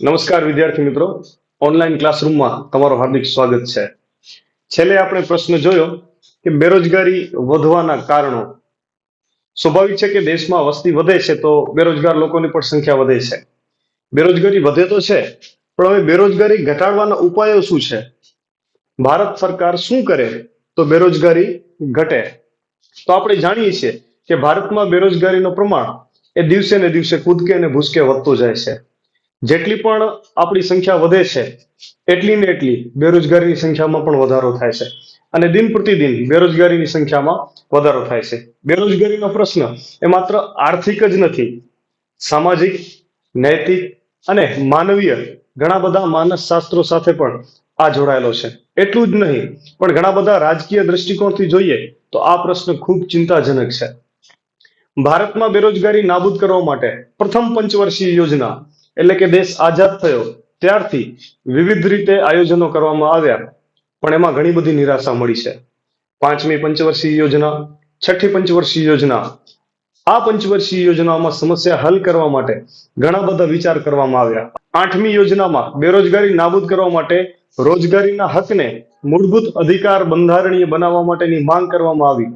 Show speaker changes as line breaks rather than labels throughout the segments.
નમસ્કાર વિદ્યાર્થી મિત્રો. ઓનલાઈન ક્લાસરૂમમાં તમારું હાર્દિક સ્વાગત છે. છેલ્લે આપણે પ્રશ્ન જોયો કે બેરોજગારી વધવાના કારણો. સ્વાભાવિક છે કે દેશમાં વસ્તી વધે છે તો બેરોજગાર લોકોની પણ સંખ્યા વધે છે. બેરોજગારી વધે તો છે, પણ હવે બેરોજગારી ઘટાડવાના ઉપાયો શું છે? ભારત સરકાર શું કરે તો બેરોજગારી ઘટે? તો આપણે જાણીએ છીએ કે ભારતમાં બેરોજગારીનું પ્રમાણ એ દિવસે ને દિવસે કૂદકે અને ભૂસકે વધતું જાય છે. જેટલી પણ આપણી સંખ્યા વધે છે, એટલી ને એટલી બેરોજગારીની સંખ્યામાં પણ વધારો થાય છે. અને દિન પ્રતિદિન બેરોજગારીની સંખ્યામાં વધારો થાય છે. બેરોજગારીનો પ્રશ્ન એ માત્ર આર્થિક જ નથી, સામાજિક, નૈતિક અને માનવીય ઘણા બધા માનસ શાસ્ત્રો સાથે પણ આ જોડાયેલો છે. એટલું જ નહીં, પણ ઘણા બધા રાજકીય દ્રષ્ટિકોણથી જોઈએ તો આ પ્રશ્ન ખૂબ ચિંતાજનક છે. ભારતમાં બેરોજગારી નાબૂદ કરવા માટે પ્રથમ પંચવર્ષીય યોજના એટલે કે દેશ આઝાદ થયો. ત્યારથી વિવિધ રીતે આયોજનો કરવામાં આવ્યા. પણ એમાં ઘણી બધી નિરાશા મળી છે. પાંચમી પંચવર્ષીય યોજના, છઠ્ઠી પંચવર્ષીય યોજના. આ પંચવર્ષીય યોજનામાં સમસ્યા હલ કરવા માટે ઘણા બધા વિચાર કરવામાં આવ્યા. આઠમી યોજનામાં બેરોજગારી નાબૂદ કરવા માટે રોજગારીના હકને મૂળભૂત અધિકાર બંધારણીય બનાવવા માટેની માંગ કરવામાં આવી.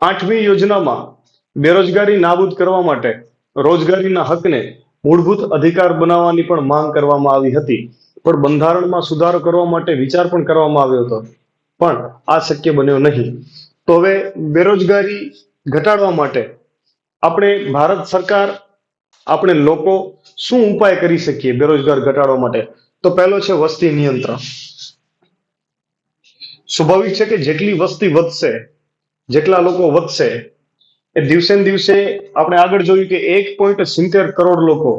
આઠમી યોજનામાં બેરોજગારી નાબૂદ કરવા માટે રોજગારીના હકને મૂળભૂત અધિકાર બનાવવાની પણ માંગ કરવામાં આવી હતી. પણ બંધારણમાં સુધારો કરવા માટે વિચાર પણ કરવામાં આવ્યો હતો. પણ આ શક્ય બન્યો નહીં. તો હવે બેરોજગારી ઘટાડવા માટે આપણે ભારત સરકાર, આપણે લોકો શું ઉપાય કરી શકીએ બેરોજગાર ઘટાડવા માટે? તો પહેલો છે વસ્તી નિયંત્રણ. સ્વાભાવિક છે કે જેટલી વસ્તી વધશે, જેટલા લોકો વધશે એ દિવસે ને દિવસે આપણે આગળ જોયું કે એક પોઈન્ટ સિત્તેર કરોડ લોકો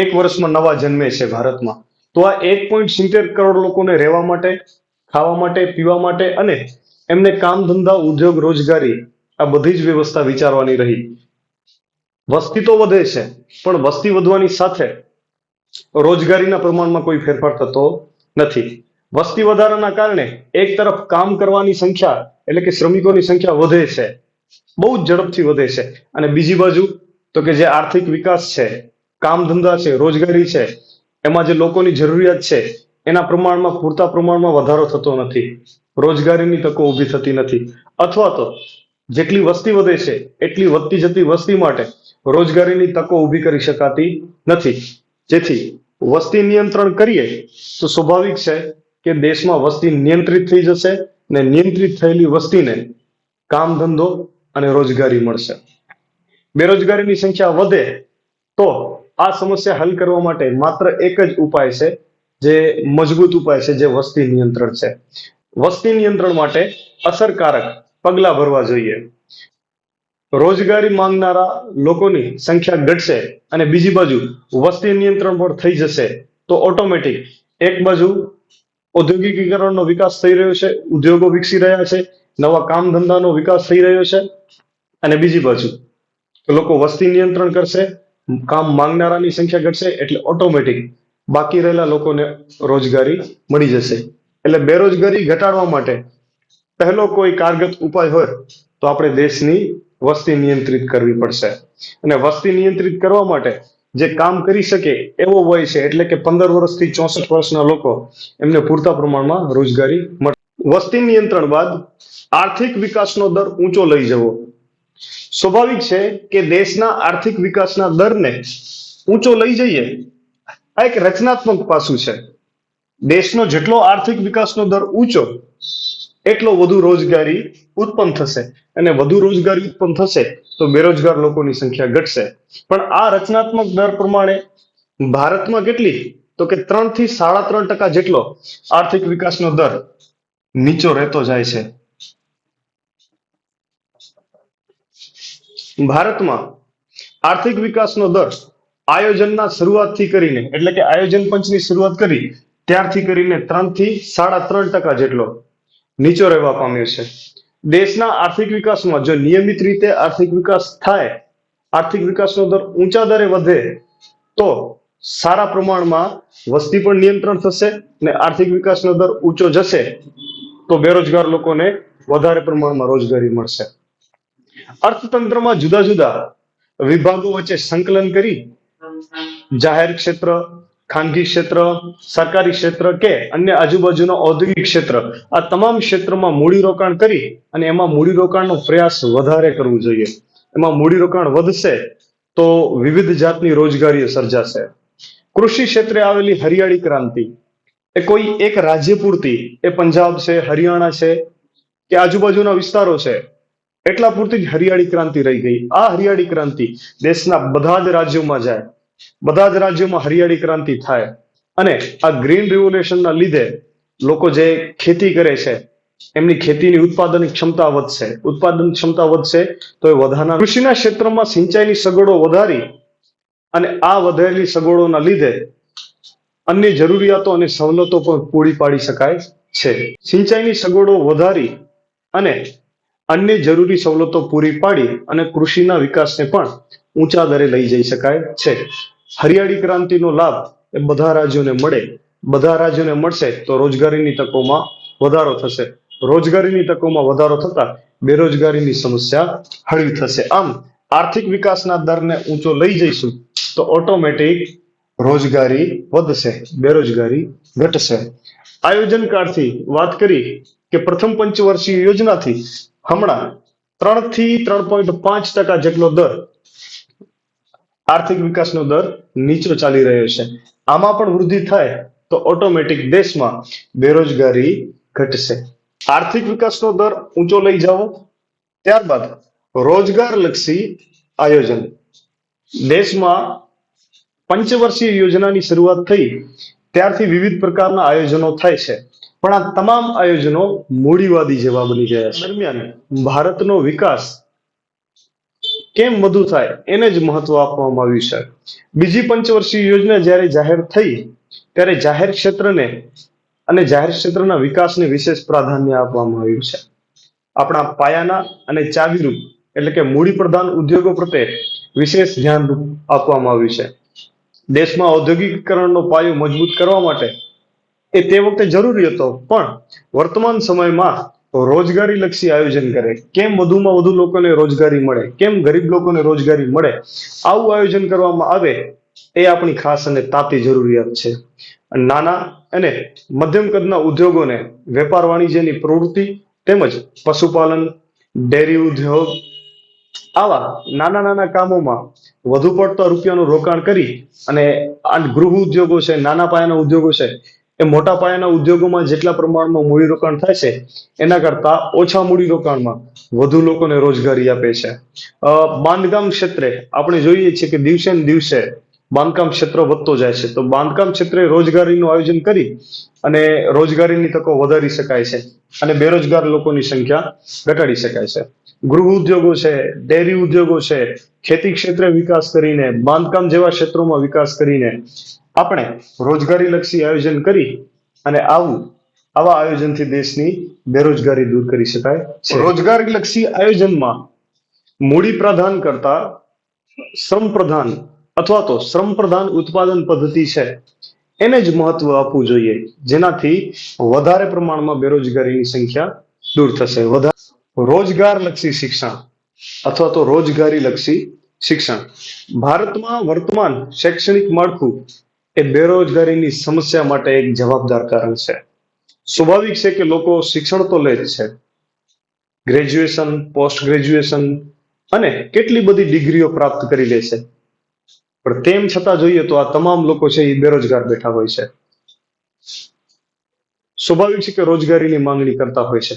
એક વર્ષમાં નવા જન્મે છે ભારતમાં. તો આ એક પોઈન્ટ સિત્તેર કરોડ લોકોને રહેવા માટે, ખાવા માટે, પીવા માટે અને એમને કામ ધંધા, ઉદ્યોગ, રોજગારી આ બધી જ વ્યવસ્થા વિચારવાની રહી. વસ્તી તો વધે છે, પણ વસ્તી વધવાની સાથે રોજગારીના પ્રમાણમાં કોઈ ફેરફાર થતો નથી. વસ્તી વધારાના કારણે એક તરફ કામ કરવાની સંખ્યા એટલે કે શ્રમિકોની સંખ્યા વધે છે. બહુ જ ઝડપથી વધે છે. અને બીજી બાજુ તો કે જે આર્થિક વિકાસ છે, કામ ધંધા છે, રોજગારી છે, એમાં જે લોકોની જરૂરિયાત છે, એના પ્રમાણમાં, પૂરતા પ્રમાણમાં વધારો થતો નથી. રોજગારીની તકો ઊભી થતી નથી. અથવા તો જેટલી વસ્તી વધે છે, એટલી વધતી જતી વસ્તી માટે રોજગારીની તકો ઊભી કરી શકાતી નથી. જેથી વસ્તી નિયંત્રણ કરીએ તો સ્વાભાવિક છે કે દેશમાં વસ્તી નિયંત્રિત થઈ જશે ને નિયંત્રિત થયેલી વસ્તીને કામ ધંધો અને રોજગારી મળશે. બેરોજગારીની સંખ્યા વધે તો આ સમસ્યા હલ કરવા માટે માત્ર એક જ ઉપાય છે, જે મજબૂત ઉપાય છે, જે વસ્તી નિયંત્રણ છે. વસ્તી નિયંત્રણ માટે અસરકારક પગલા ભરવા જોઈએ. રોજગારી માંગનારા લોકોની સંખ્યા ઘટશે અને બીજી બાજુ વસ્તી નિયંત્રણ પણ થઈ જશે, તો ઓટોમેટિક એક બાજુ ઔદ્યોગિકીકરણનો વિકાસ થઈ રહ્યો છે, ઉદ્યોગો વિકસી રહ્યા છે નવા કામ ધંધાનો વિકાસ થઈ રહ્યો છે. અને બીજી બાજુ લોકો વસ્તી નિયંત્રણ કરશે, કામ માંગનારાની સંખ્યા ઘટશે, એટલે ઓટોમેટિક બાકી રહેલા લોકોને રોજગારી મળી જશે. એટલે બેરોજગારી ઘટાડવા માટે પહેલો કોઈ કારગત ઉપાય હોય, તો આપણે દેશની વસ્તી નિયંત્રિત કરવી પડશે. અને વસ્તી નિયંત્રિત કરવા માટે જે કામ કરી શકે એવો વય છે, એટલે કે પંદર વર્ષથી ચોસઠ વર્ષના લોકો એમને પૂરતા પ્રમાણમાં રોજગારી મળે વસ્તી નિયંત્રણ બાદ આર્થિક વિકાસનો દર ઊંચો લઈ જવો. સ્વાભાવિક છે કે દેશના આર્થિક વિકાસના દરને ઊંચો લઈ જઈએ, આ એક રચનાત્મક પાસું છે. દેશનો જેટલો આર્થિક વિકાસનો દર ઊંચો, એટલો વધુ રોજગારી ઉત્પન્ન થશે. અને વધુ રોજગારી ઉત્પન્ન થશે તો બેરોજગાર લોકોની સંખ્યા ઘટશે. પણ આ રચનાત્મક દર પ્રમાણે ભારતમાં કેટલી? તો કે ત્રણથી સાડા ત્રણ ટકા જેટલો આર્થિક વિકાસનો દર નીચો રહેતો જાય છે. ભારતમાં આર્થિક વિકાસનો દર આયોજનના શરૂઆતથી કરીને, એટલે કે આયોજન પંચની શરૂઆત કરી, ત્યારથી કરીને ત્રણથી સાડા ત્રણ ટકા જેટલો નીચો રહેવા પામ્યો છે. દેશના આર્થિક વિકાસમાં જો નિયમિત રીતે આર્થિક વિકાસ થાય, આર્થિક વિકાસનો દર ઊંચા દરે વધે, તો સારા પ્રમાણમાં વસ્તી પણ નિયંત્રણ થશે અને આર્થિક વિકાસનો દર ઊંચો જશે. તો બેરોજગાર લોકોને વધારે પ્રમાણમાં રોજગારી મળશે. અર્થતંત્રમાં જુદા જુદા વિભાગો વચ્ચે સંકલન કરી જાહેર ક્ષેત્ર, ખાનગી ક્ષેત્ર, સરકારી ક્ષેત્ર કે અન્ય આજુબાજુના ઔદ્યોગિક ક્ષેત્ર આ તમામ ક્ષેત્રમાં મૂડીરોકાણ કરી અને એમાં મૂડીરોકાણનો પ્રયાસ વધારે કરવો જોઈએ. એમાં મૂડીરોકાણ વધશે તો વિવિધ જાતની રોજગારીઓ સર્જાશે. કૃષિ ક્ષેત્રે આવેલી હરિયાળી ક્રાંતિ એ કોઈ એક રાજ્ય પૂરતી, એ પંજાબ છે, હરિયાણા છે, કે આજુબાજુના વિસ્તારો છે, એટલા પૂરતી જ હરિયાળી ક્રાંતિ રહી ગઈ. આ હરિયાળી ક્રાંતિ દેશના બધા જ રાજ્યોમાં જાય, બધા જ રાજ્યોમાં હરિયાળી ક્રાંતિ થાય. અને આ ગ્રીન રિવોલ્યુશનના લીધે લોકો જે ખેતી કરે છે, એમની ખેતીની ઉત્પાદન ક્ષમતા વધશે. ઉત્પાદન ક્ષમતા વધશે તો એ વધારાના કૃષિના ક્ષેત્રમાં સિંચાઈની સગવડો વધારી અને આ વધેલી સગવડોના લીધે અન્ય જરૂરિયાતો અને સવલતો પણ પૂરી પાડી શકાય છે. સિંચાઈની સગવડો વધારી અને અન્ય જરૂરી સવલતો પૂરી પાડી અને કૃષિના વિકાસને પણ ઊંચા દરે લઈ જઈ શકાય છે. હરિયાળી ક્રાંતિનો લાભ એ બધા રાજ્યોને મળે. બધા રાજ્યોને મળશે તો રોજગારીની તકોમાં વધારો થશે. રોજગારીની તકોમાં વધારો થતા બેરોજગારીની સમસ્યા હળવી થશે. આમ, આર્થિક વિકાસના દરને ઊંચો લઈ જઈશું તો ઓટોમેટિક રોજગારી વધશે, બેરોજગારી ઘટશે. આયોજન કાળથી વાત કરી કે પ્રથમ પંચવર્ષીય યોજનાથી હમણાં ત્રણથી ત્રણ પોઈન્ટ પાંચ ટકા જેટલો દર આર્થિક વિકાસનો દર નીચો ચાલી રહ્યો છે. આમાં પણ વૃદ્ધિ થાય તો ઓટોમેટિક દેશમાં બેરોજગારી ઘટશે. આર્થિક વિકાસનો દર ઊંચો લઈ જાઓ. ત્યારબાદ રોજગાર લક્ષી આયોજન. દેશમાં પંચવર્ષીય યોજનાની શરૂઆત થઈ ત્યારથી વિવિધ પ્રકારના આયોજનો થાય છે. પણ આ તમામ આયોજનો મૂડીવાદી જેવા બની ગયા છે. દરમિયાન ભારતનો વિકાસ કેમ વધુ થાય એને જ મહત્વ આપવામાં આવ્યું છે. બીજી પંચવર્ષીય યોજના જ્યારે જાહેર થઈ ત્યારે જાહેર ક્ષેત્રને અને જાહેર ક્ષેત્રના વિકાસને વિશેષ પ્રાધાન્ય આપવામાં આવ્યું છે. આપણા પાયાના અને ચાવીરૂપ એટલે કે મૂડી પ્રધાન ઉદ્યોગો પ્રત્યે વિશેષ ધ્યાન આપવામાં આવ્યું છે. દેશમાં ઔદ્યોગિકરણનો પાયો મજબૂત કરવા માટે એ તે વખતે જરૂરી હતો. પણ વર્તમાન સમયમાં રોજગારી લક્ષી આયોજન કરે. કેમ વધુમાં વધુ લોકોને રોજગારી મળે? કેમ ગરીબ લોકોને રોજગારી મળે? આવું આયોજન કરવામાં આવે એ આપણી ખાસ અને તાતી જરૂરિયાત છે. નાના અને મધ્યમ કદના ઉદ્યોગોને વેપાર વાણિજ્યની પ્રવૃત્તિ તેમજ પશુપાલન, ડેરી ઉદ્યોગ આવા નાના નાના કામોમાં વધુ પડતા રૂપિયાનું રોકાણ કરી અને આ ગૃહ ઉદ્યોગો છે, નાના પાયાના ઉદ્યોગો છે, એ મોટા પાયાના ઉદ્યોગોમાં જેટલા પ્રમાણમાં મૂડીરોકાણ થાય છે, એના કરતા ઓછા મૂડીરોકાણમાં વધુ લોકોને રોજગારી આપે છે. બાંધકામ ક્ષેત્રે આપણે જોઈએ છીએ કે દિવસે ને દિવસે બાંધકામ ક્ષેત્ર વધતો જાય છે. તો બાંધકામ ક્ષેત્રે રોજગારીનું આયોજન કરી અને રોજગારીની તકો વધારી શકાય છે અને બેરોજગાર લોકોની સંખ્યા ઘટાડી શકાય છે. ગૃહ ઉદ્યોગો છે, ડેરી ઉદ્યોગો છે, ખેતી ક્ષેત્રે વિકાસ કરીને, બાંધકામ જેવા ક્ષેત્રોમાં વિકાસ કરીને આપણે રોજગારી લક્ષી આયોજન કરી અને આવું, આવા આયોજનથી દેશની બેરોજગારી દૂર કરી શકાય છે. રોજગારી લક્ષી આયોજનમાં મૂડી પ્રધાન કરતા શ્રમ પ્રધાન અથવા તો શ્રમ પ્રધાન ઉત્પાદન પદ્ધતિ છે, એને જ મહત્વ આપવું જોઈએ, જેનાથી વધારે પ્રમાણમાં બેરોજગારીની સંખ્યા દૂર થશે. વધારે રોજગાર લક્ષી શિક્ષણ અથવા તો રોજગારી લક્ષી શિક્ષણ. ભારતમાં વર્તમાન શૈક્ષણિક માળખું એ બેરોજગારીની સમસ્યા માટે એક જવાબદાર કારણ છે. સ્વાભાવિક છે કે લોકો શિક્ષણ તો લે જ છે. ગ્રેજ્યુએશન પોસ્ટ ગ્રેજ્યુએશન અને કેટલી બધી ડિગ્રીઓ પ્રાપ્ત કરી લે છે. પણ તેમ છતાં જોઈએ તો આ તમામ લોકો છે એ બેરોજગાર બેઠા હોય છે. સ્વાભાવિક છે કે રોજગારીની માંગણી કરતા હોય છે.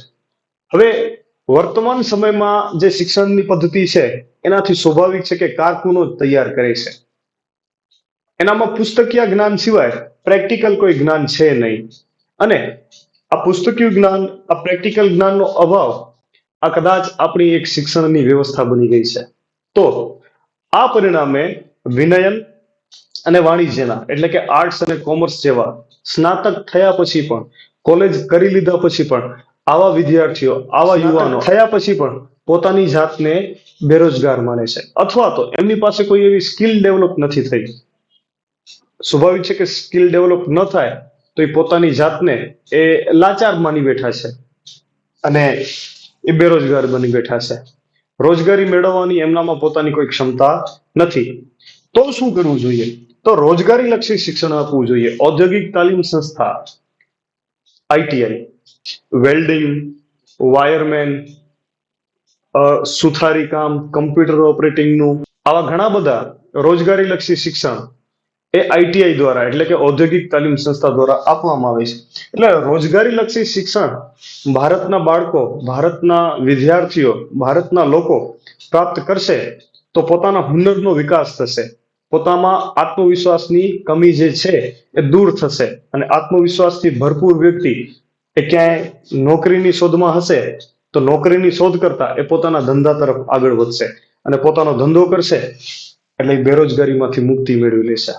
હવે વર્તમાન સમયમાં જે શિક્ષણની પદ્ધતિ છે, એનાથી સ્વાભાવિક છે કે કારકુનો તૈયાર કરે છે. એનામાં પુસ્તકીય જ્ઞાન સિવાય પ્રેક્ટિકલ કોઈ જ્ઞાન છે નહીં. અને આ પુસ્તકીય જ્ઞાન, આ પ્રેક્ટિકલ જ્ઞાનનો અભાવ, આ કદાચ આપણી એક શિક્ષણની વ્યવસ્થા બની ગઈ છે. તો આ પરિણામે વિનયન અને વાણિજ્યના, એટલે કે આર્ટ્સ અને કોમર્સ જેવા સ્નાતક થયા પછી પણ કોલેજ કરી લીધા પછી પણ આવા વિદ્યાર્થીઓ આવા યુવાનો થયા પછી પણ પોતાની જાતને બેરોજગાર માને છે. અથવા તો એમની પાસે કોઈ એવી સ્કિલ ડેવલપ નથી થઈ. સ્વાભાવિક છે કે સ્કિલ ડેવલપ ન થાય તો એ પોતાની જાતને એ લાચાર માની બેઠા છે અને એ બેરોજગાર બની બેઠા છે. રોજગારી મેળવવાની એમનામાં પોતાની કોઈ ક્ષમતા નથી. તો શું કરવું જોઈએ? તો રોજગારી લક્ષી શિક્ષણ આપવું જોઈએ. ઔદ્યોગિક તાલીમ સંસ્થા આઈટીઆઈ વેલ્ડિંગ વાયરમેન સુથારી કામ કમ્પ્યુટર ઓપરેટિંગનું આવા ઘણા બધા રોજગારી લક્ષી શિક્ષણ એ આઈટીઆઈ દ્વારા એટલે કે ઔદ્યોગિક તાલીમ સંસ્થા દ્વારા આપવામાં આવે છે. એટલે રોજગારી લક્ષી શિક્ષણ ભારતના બાળકો, ભારતના વિદ્યાર્થીઓ, ભારતના લોકો પ્રાપ્ત કરશે તો પોતાના હુનરનો વિકાસ થશે. પોતામાં આત્મવિશ્વાસની કમી જે છે એ દૂર થશે અને આત્મવિશ્વાસથી ભરપૂર વ્યક્તિ એ ક્યાંય નોકરીની શોધમાં હશે, તો નોકરીની શોધ કરતા એ પોતાના ધંધા તરફ આગળ વધશે અને પોતાનો ધંધો કરશે એટલે બેરોજગારીમાંથી મુક્તિ મેળવી લેશે.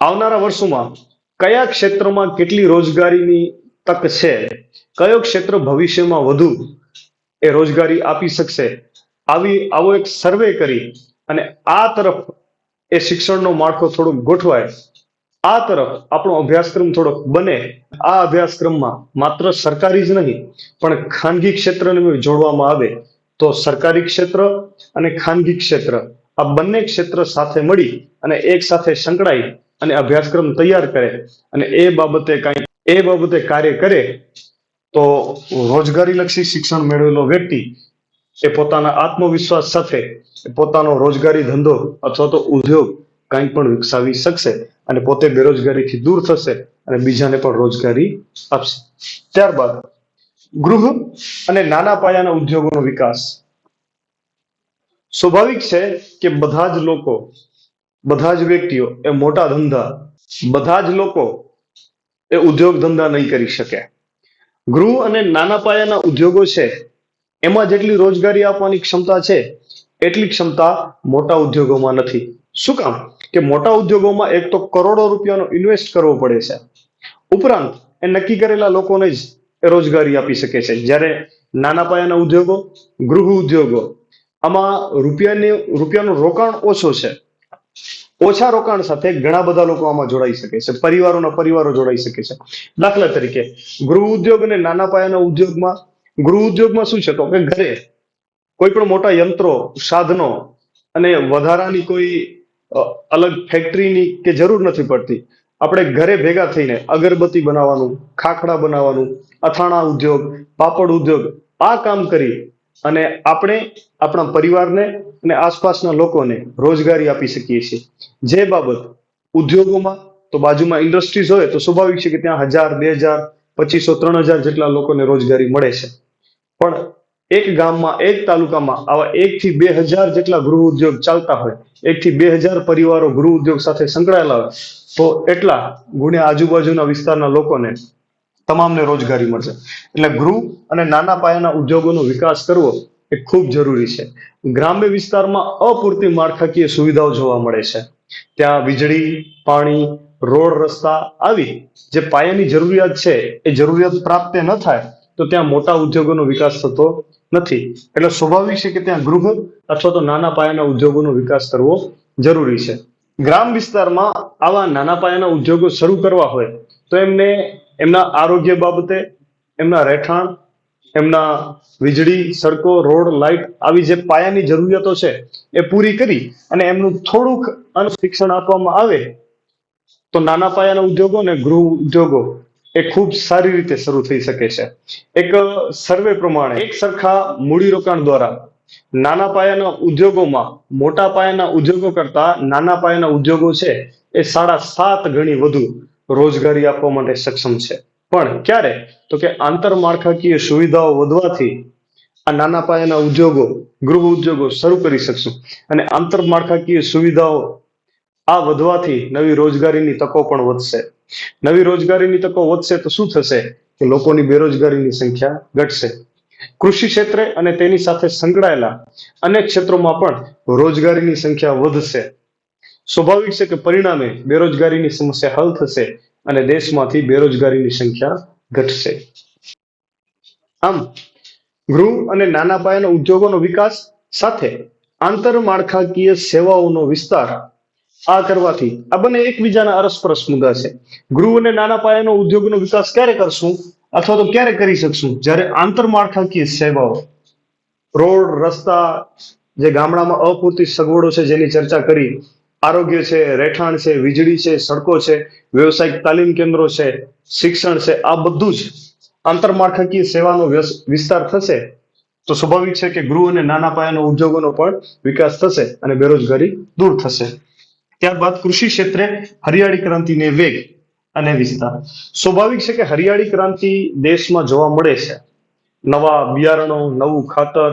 આવનારા વર્ષોમાં કયા ક્ષેત્રમાં કેટલી રોજગારીની તક છે, કયો ક્ષેત્ર ભવિષ્યમાં વધુ એ રોજગારી આપી શકશે, આવી, આવો એક સર્વે કરી અને આ તરફ એ શિક્ષણનો માળખો થોડુંક ગોઠવાય આ તરફ આપણો અભ્યાસક્રમ થોડોક બને. આ અભ્યાસક્રમમાં માત્ર સરકારી જ નહીં, પણ ખાનગી ક્ષેત્રને જોડવામાં આવે તો સરકારી ક્ષેત્ર અને ખાનગી ક્ષેત્ર, આ બંને ક્ષેત્ર સાથે મળી અને એક સાથે સંકળાઈ અને અભ્યાસક્રમ તૈયાર કરે અને એ બાબતે કાંઈ, એ બાબતે કાર્ય કરે તો રોજગારીલક્ષી શિક્ષણ મેળવેલો વ્યક્તિ એ પોતાના આત્મવિશ્વાસ સાથે પોતાનો રોજગારી ધંધો અથવા તો ઉદ્યોગ કંઈ પણ વિકસાવી શકશે અને પોતે બેરોજગારીથી દૂર થશે અને બીજાને પણ રોજગારી આપશે. ત્યારબાદ ગૃહ અને નાના પાયાના ઉદ્યોગોનો વિકાસ. સ્વાભાવિક છે કે બધા જ લોકો, બધા જ વ્યક્તિઓ એ મોટા ધંધા, બધા જ લોકો એ ઉદ્યોગ ધંધા નહીં કરી શકે. ગૃહ અને નાના પાયાના ઉદ્યોગો છે, એમાં જેટલી રોજગારી આપવાની ક્ષમતા છે, એટલી ક્ષમતા મોટા ઉદ્યોગોમાં નથી. શું કામ? કે મોટા ઉદ્યોગોમાં એક તો કરોડો રૂપિયાનો ઇન્વેસ્ટ કરવો પડે છે. ઉપરાંત એ નક્કી કરેલા લોકોને જ રોજગારી આપી શકે છે. જ્યારે નાના પાયાના ઉદ્યોગો, ગૃહ ઉદ્યોગો, આમાં રૂપિયાની, રૂપિયાનું રોકાણ ઓછો છે. ઓછા રોકાણ સાથે ઘણા બધા લોકો આમાં જોડાઈ શકે છે. પરિવારોના પરિવારો જોડાઈ શકે છે. દાખલા તરીકે, ગૃહ ઉદ્યોગ અને નાના પાયાના ઉદ્યોગમાં, ગૃહ ઉદ્યોગમાં શું છે? તો કે ઘરે કોઈ પણ મોટા યંત્રો, સાધનો અને વધારાની કોઈ અલગ ફેક્ટરીની કે જરૂર નથી પડતી. આપણે ઘરે ભેગા થઈને અગરબત્તી બનાવવાનું, ખાખડા બનાવવાનું, અથાણા ઉદ્યોગ, પાપડ ઉદ્યોગ, આ કામ કરી અને આપણે આપણા પરિવારને અને આસપાસના લોકોને રોજગારી આપી શકીએ છીએ. જે બાબત ઉદ્યોગોમાં, તો બાજુમાં ઇન્ડસ્ટ્રીઝ હોય, તો સ્વાભાવિક છે કે ત્યાં હજાર, બે હજાર, પચીસો, ત્રણ હજાર જેટલા લોકોને રોજગારી મળે છે. પણ એક ગામમાં, એક તાલુકામાં આવા એક થી બે હજાર જેટલા ગૃહ ઉદ્યોગ ચાલતા હોય, એક થી બે હજાર પરિવારો ગૃહ ઉદ્યોગ સાથે સંકળાયેલા હોય, તો એટલા ગુણ્યા આજુબાજુના વિસ્તારના લોકોને તમામને રોજગારી મળશે. એટલે ગૃહ અને નાના પાયાના ઉદ્યોગોનો વિકાસ કરવો એ ખૂબ જરૂરી છે. ગ્રામ્ય વિસ્તારમાં અપૂરતી માળખાકીય સુવિધાઓ જોવા મળે છે. ત્યાં વીજળી, પાણી, રોડ રસ્તા આવી જે પાયાની જરૂરિયાત છે, એ જરૂરિયાત પ્રાપ્ત ન થાય, તો ત્યાં મોટા ઉદ્યોગોનો વિકાસ થતો નથી. એટલે સ્વાભાવિક છે કે ત્યાં ગૃહ અથવા તો નાના પાયાના ઉદ્યોગોનો વિકાસ કરવો જરૂરી છે. ગ્રામ વિસ્તારમાં આવા નાના પાયાના ઉદ્યોગો શરૂ કરવા હોય તો એમને એમના આરોગ્ય બાબતે, એમના રહેઠાણ, એમના વીજળી, સડકો, રોડ, લાઇટ આવી જે પાયાની જરૂરિયાતો છે એ પૂરી કરી અને એમનું થોડુંક શિક્ષણ આપવામાં આવે તો નાના પાયાના ઉદ્યોગો અને ગૃહ ઉદ્યોગો એ ખૂબ સારી રીતે શરૂ થઈ શકે છે. એક સર્વે પ્રમાણે એક સરખા મૂડીરોકાણ દ્વારા નાના પાયાના ઉદ્યોગોમાં મોટા પાયાના ઉદ્યોગો કરતા નાના પાયાના ઉદ્યોગો છે એ સાડા સાત ગણી વધુ રોજગારી આપવા માટે સક્ષમ છે. પણ ક્યારે? તો કે આંતરમાળખાકીય સુવિધાઓ વધવાથી આ નાના પાયાના ઉદ્યોગો ગૃહ ઉદ્યોગો શરૂ કરી શકશું. અને આંતરમાળખાકીય સુવિધાઓ આ વધવાથી નવી રોજગારીની તકો પણ વધશે. નવી રોજગારીની તકો વધશે તો શું થશે? કે લોકોની બેરોજગારીની સંખ્યા ઘટશે. કૃષિ ક્ષેત્રે અને તેની સાથે સંકળાયેલા અનેક ક્ષેત્રોમાં પણ રોજગારીની સંખ્યા વધશે. સ્વાભાવિક છે કે પરિણામે બેરોજગારીની સમસ્યા હલ થશે અને દેશમાંથી બેરોજગારીની સંખ્યા ઘટશે. આમ, ગૃહ અને નાના પાયાના ઉદ્યોગોનો વિકાસ સાથે આંતરમાળખાકીય સેવાઓનો વિસ્તાર આ કરવાથી આ બંને એકબીજાના અરસપરસ મુદ્દા છે. ગૃહ અને નાના પાયાનો ઉદ્યોગનો વિકાસ ક્યારે કરશું? અથવા તો ક્યારે કરી શકશું? જ્યારે આંતરમાળખાકીય સેવાઓ, રોડ, રસ્તા, જે ગામડામાં અપૂરતી સગવડો છે જેની ચર્ચા કરી, આરોગ્ય છે, રહેઠાણ છે, વીજળી છે, સડકો છે, વ્યવસાયિક તાલીમ કેન્દ્રો છે, શિક્ષણ છે, આ બધું જ આંતરમાળખાકીય સેવાનો વિસ્તાર થશે, તો સ્વાભાવિક છે કે ગૃહ અને નાના પાયાના ઉદ્યોગોનો પણ વિકાસ થશે અને બેરોજગારી દૂર થશે. ત્યારબાદ કૃષિ ક્ષેત્રે હરિયાળી ક્રાંતિને વેગ અને વિસ્તાર. સ્વાભાવિક છે કે હરિયાળી ક્રાંતિ દેશમાં જોવા મળે છે. નવા બિયારણો, નવું ખાતર,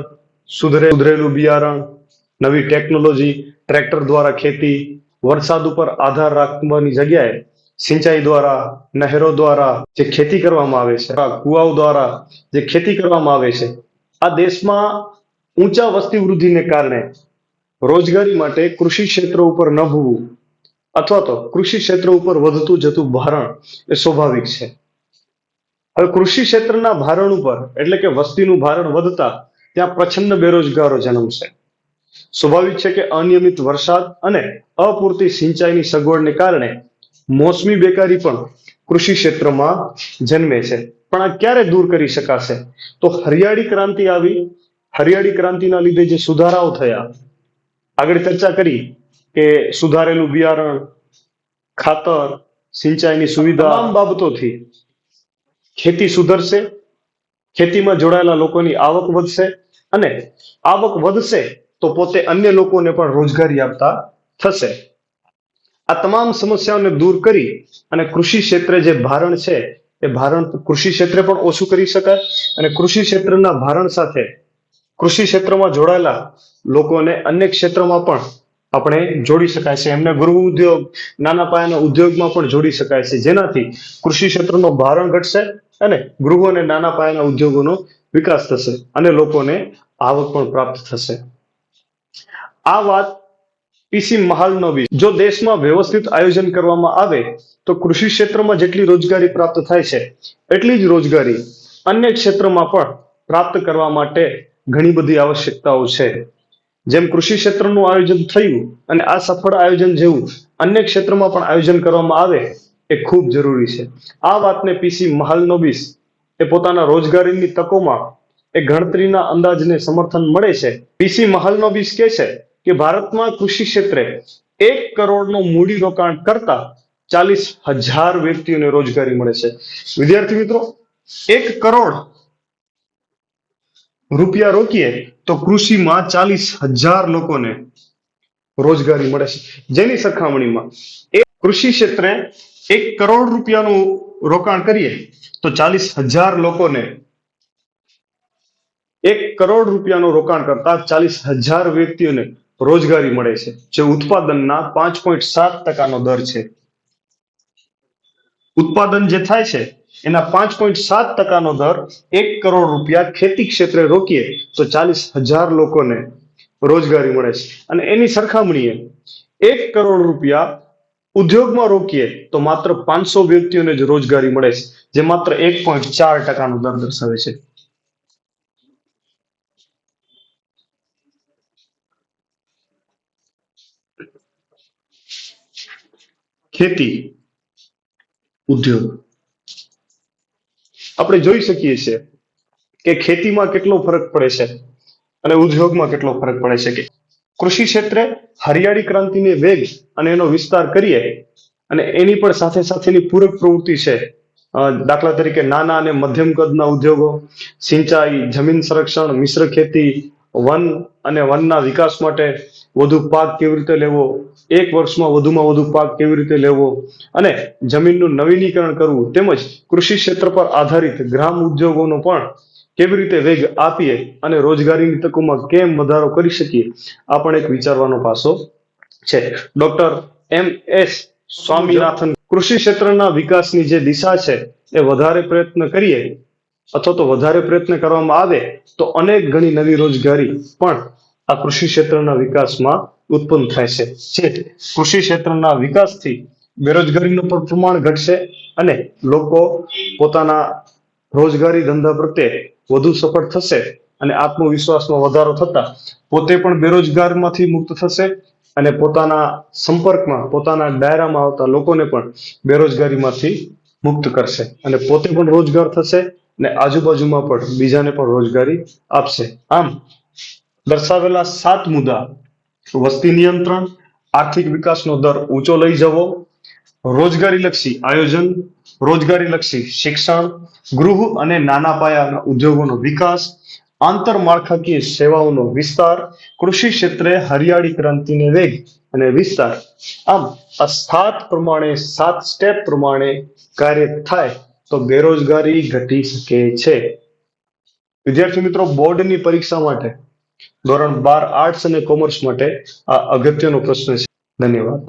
સુધરે સુધરેલું બિયારણ, નવી ટેકનોલોજી, ટ્રેક્ટર દ્વારા ખેતી, વરસાદ ઉપર આધાર રાખવાની જગ્યાએ સિંચાઈ દ્વારા, નહેરો દ્વારા જે ખેતી કરવામાં આવે છે કુવાઓ દ્વારા જે ખેતી કરવામાં આવે છે, આ દેશમાં ઊંચા વસ્તી વૃદ્ધિને કારણે રોજગારી માટે કૃષિ ક્ષેત્ર ઉપર નભવું અથવા તો કૃષિ ક્ષેત્ર ઉપર વધતું જતું ભારણ એ સ્વાભાવિક છે. હવે કૃષિ ક્ષેત્રના ભારણ ઉપર, એટલે કે વસ્તીનું ભારણ વધતા, ત્યાં પ્રચંડ બેરોજગારો જન્મશે. સ્વાભાવિક છે કે અનિયમિત વરસાદ અને અપૂરતી સિંચાઈની સગવડને કારણે મોસમી બેકારી પણ કૃષિ ક્ષેત્રમાં જન્મે છે. પણ આ ક્યારે દૂર કરી શકાશે? તો હરિયાળી ક્રાંતિ આવી. હરિયાળી ક્રાંતિના લીધે જે સુધારાઓ થયા આગળ ચર્ચા કરી કે સુધારેલું બિયારણ ખાતર સિંચાઈની સુવિધા તમામ બાબતોથી. ખેતી સુધરશે ખેતીમાં જોડાયેલા લોકોની આવક વધશે અને આવક વધશે તો પોતે અન્ય લોકોને પણ રોજગારી આપતા થશે. આ તમામ સમસ્યાઓને દૂર કરી અને કૃષિ ક્ષેત્રે જે ભારણ છે એ ભારણ કૃષિ ક્ષેત્રે પણ ઓછું કરી શકાય અને કૃષિ ક્ષેત્રના ભારણ સાથે કૃષિ ક્ષેત્રમાં જોડાયેલા લોકોને અન્ય ક્ષેત્રમાં પણ આપણે જોડી શકાય છે. એમને ગૃહ ઉદ્યોગ, નાના પાયાના ઉદ્યોગમાં પણ જોડી શકાય છે. જેનાથી કૃષિ ક્ષેત્રનો ભારણ ઘટશે અને ગૃહ અને નાના પાયાના ઉદ્યોગોનો વિકાસ થશે અને લોકોને આવક પણ પ્રાપ્ત થશે. આ વાત પીસી મહાલનો બી જો દેશમાં વ્યવસ્થિત આયોજન કરવામાં આવે, તો કૃષિ ક્ષેત્રમાં જેટલી રોજગારી પ્રાપ્ત થાય છે, એટલી જ રોજગારી અન્ય ક્ષેત્રમાં પણ પ્રાપ્ત કરવા માટે ઘણી બધી આવશ્યકતાઓ છે. જેમ કૃષિ ક્ષેત્રનું આયોજન થયું અને આ સફળ આયોજન જેવું અન્ય ક્ષેત્રમાં પણ આયોજન કરવામાં આવે એ ખૂબ જરૂરી છે. આ વાતને પીસી મહાલનોબિસ એ પોતાના રોજગારીની તકોમાં એ ગણતરીના અંદાજને સમર્થન મળે છે. પીસી મહાલનોબિસ કહે છે કે ભારતમાં કૃષિ ક્ષેત્રે એક કરોડનું મૂડી રોકાણ કરતા ચાલીસ હજાર વ્યક્તિઓને રોજગારી મળે છે. વિદ્યાર્થી મિત્રો, એક કરોડ રૂપિયા રોકીએ તો કૃષિમાં ચાલીસ હજાર લોકોને રોજગારી મળે છે. જેની સરખામણીમાં એ કૃષિ ક્ષેત્રે એક કરોડ રૂપિયાનું રોકાણ કરીએ તો ચાલીસ હજાર લોકોને એક કરોડ રૂપિયાનું રોકાણ કરતા ચાલીસ હજાર વ્યક્તિઓને રોજગારી મળે છે, જે ઉત્પાદનના પાંચ પોઈન્ટ સાત ટકાનો દર છે. ઉત્પાદન જે થાય છે એના પાંચ પોઈન્ટ સાત ટકાનો દર એક કરોડ રૂપિયા ખેતી ક્ષેત્રે રોકીએ તો ચાલીસ હજાર લોકોને રોજગારી મળે છે. અને એની સરખામણીએ એક કરોડ રૂપિયા ઉદ્યોગમાં રોકીએ તો માત્ર પાંચસો વ્યક્તિઓને જ રોજગારી મળે છે, જે માત્ર એક પોઈન્ટ ચાર ટકાનો દર દર્શાવે છે. ખેતી, ઉદ્યોગ આપણે જોઈ શકીએ છીએ કે ખેતીમાં કેટલો ફરક પડે છે અને ઉદ્યોગમાં કેટલો ફરક પડે છે કે કૃષિ ક્ષેત્રે હરિયાળી ક્રાંતિને વેગ અને એનો વિસ્તાર કરીએ અને એની પણ સાથે સાથેની પૂરક પ્રવૃત્તિ છે. દાખલા તરીકે નાના અને મધ્યમ કદના ઉદ્યોગો, સિંચાઈ, જમીન સંરક્ષણ, મિશ્ર ખેતી, વન અને વનના વિકાસ માટે વધુ પાક કેવી રીતે લેવો એક વર્ષમાં વધુમાં વધુ પાક કેવી રીતે લેવો? અને જમીનનું નવીનીકરણ કરવું તેમજ કૃષિ ક્ષેત્ર પર આધારિત ગ્રામ ઉદ્યોગોનો પણ કેવી રીતે વેગ આપીએ અને રોજગારીની તકોમાં કેમ વધારો કરી શકીએ? આ પણ એક વિચારવાનો પાસો છે. ડોક્ટર એમ એસ સ્વામીનાથન કૃષિ ક્ષેત્રના વિકાસની જે દિશા છે, એ વધારે પ્રયત્ન કરીએ અથવા તો વધારે પ્રયત્ન કરવામાં આવે તો અનેક ઘણી નવી રોજગારી પણ આ કૃષિ ક્ષેત્રના વિકાસમાં ઉત્પન્ન થશે જે કૃષિ ક્ષેત્રના વિકાસથી બેરોજગારીનું પણ પ્રમાણ ઘટશે અને લોકો પોતાના રોજગારી ધંધા પ્રત્યે વધુ સફળ થશે અને આત્મવિશ્વાસમાં વધારો થતા પોતે પણ બેરોજગારમાંથી મુક્ત થશે અને પોતાના સંપર્કમાં, પોતાના દાયરામાં આવતા લોકોને પણ બેરોજગારીમાંથી મુક્ત કરશે અને પોતે પણ રોજગાર થશે અને આજુબાજુમાં પણ બીજાને પણ રોજગારી આપશે. આમ, દર્શાવેલા સાત મુદ્દા વસ્તી નિયંત્રણ, આર્થિક વિકાસનો દર ઊંચો લઈ જવો, રોજગારીલક્ષી આયોજન, રોજગારીલક્ષી શિક્ષણ, ગૃહ અને નાના પાયાના ઉદ્યોગોનો વિકાસ આંતરમાળખાકીય સેવાઓનો વિસ્તાર, કૃષિ ક્ષેત્રે હરિયાળી ક્રાંતિને વેગ અને વિસ્તાર. આમ, આ સાત પ્રમાણે, સાત સ્ટેપ પ્રમાણે કાર્ય થાય તો બેરોજગારી ઘટી શકે છે. વિદ્યાર્થી મિત્રો, બોર્ડની પરીક્ષા માટે ધોરણ બાર આર્ટ્સ અને કોમર્સ માટે આ અગત્યનો પ્રશ્ન છે. ધન્યવાદ.